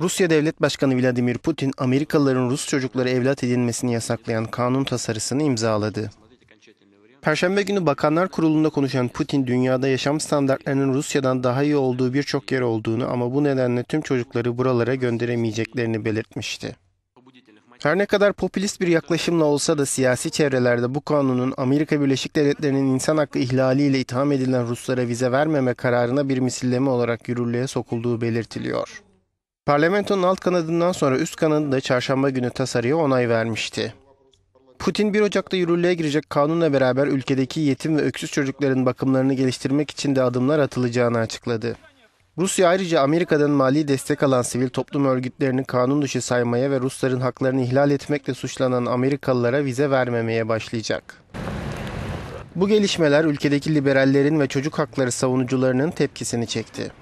Rusya Devlet Başkanı Vladimir Putin, Amerikalıların Rus çocukları evlat edinmesini yasaklayan kanun tasarısını imzaladı. Perşembe günü Bakanlar Kurulu'nda konuşan Putin, dünyada yaşam standartlarının Rusya'dan daha iyi olduğu birçok yer olduğunu ama bu nedenle tüm çocukları buralara gönderemeyeceklerini belirtmişti. Her ne kadar popülist bir yaklaşımla olsa da siyasi çevrelerde bu kanunun Amerika Birleşik Devletleri'nin insan hakkı ihlaliyle itham edilen Ruslara vize vermeme kararına bir misilleme olarak yürürlüğe sokulduğu belirtiliyor. Parlamentonun alt kanadından sonra üst kanadı da çarşamba günü tasarıya onay vermişti. Putin 1 Ocak'ta yürürlüğe girecek kanunla beraber ülkedeki yetim ve öksüz çocukların bakımlarını geliştirmek için de adımlar atılacağını açıkladı. Rusya ayrıca Amerika'dan mali destek alan sivil toplum örgütlerini kanun dışı saymaya ve Rusların haklarını ihlal etmekle suçlanan Amerikalılara vize vermemeye başlayacak. Bu gelişmeler ülkedeki liberallerin ve çocuk hakları savunucularının tepkisini çekti.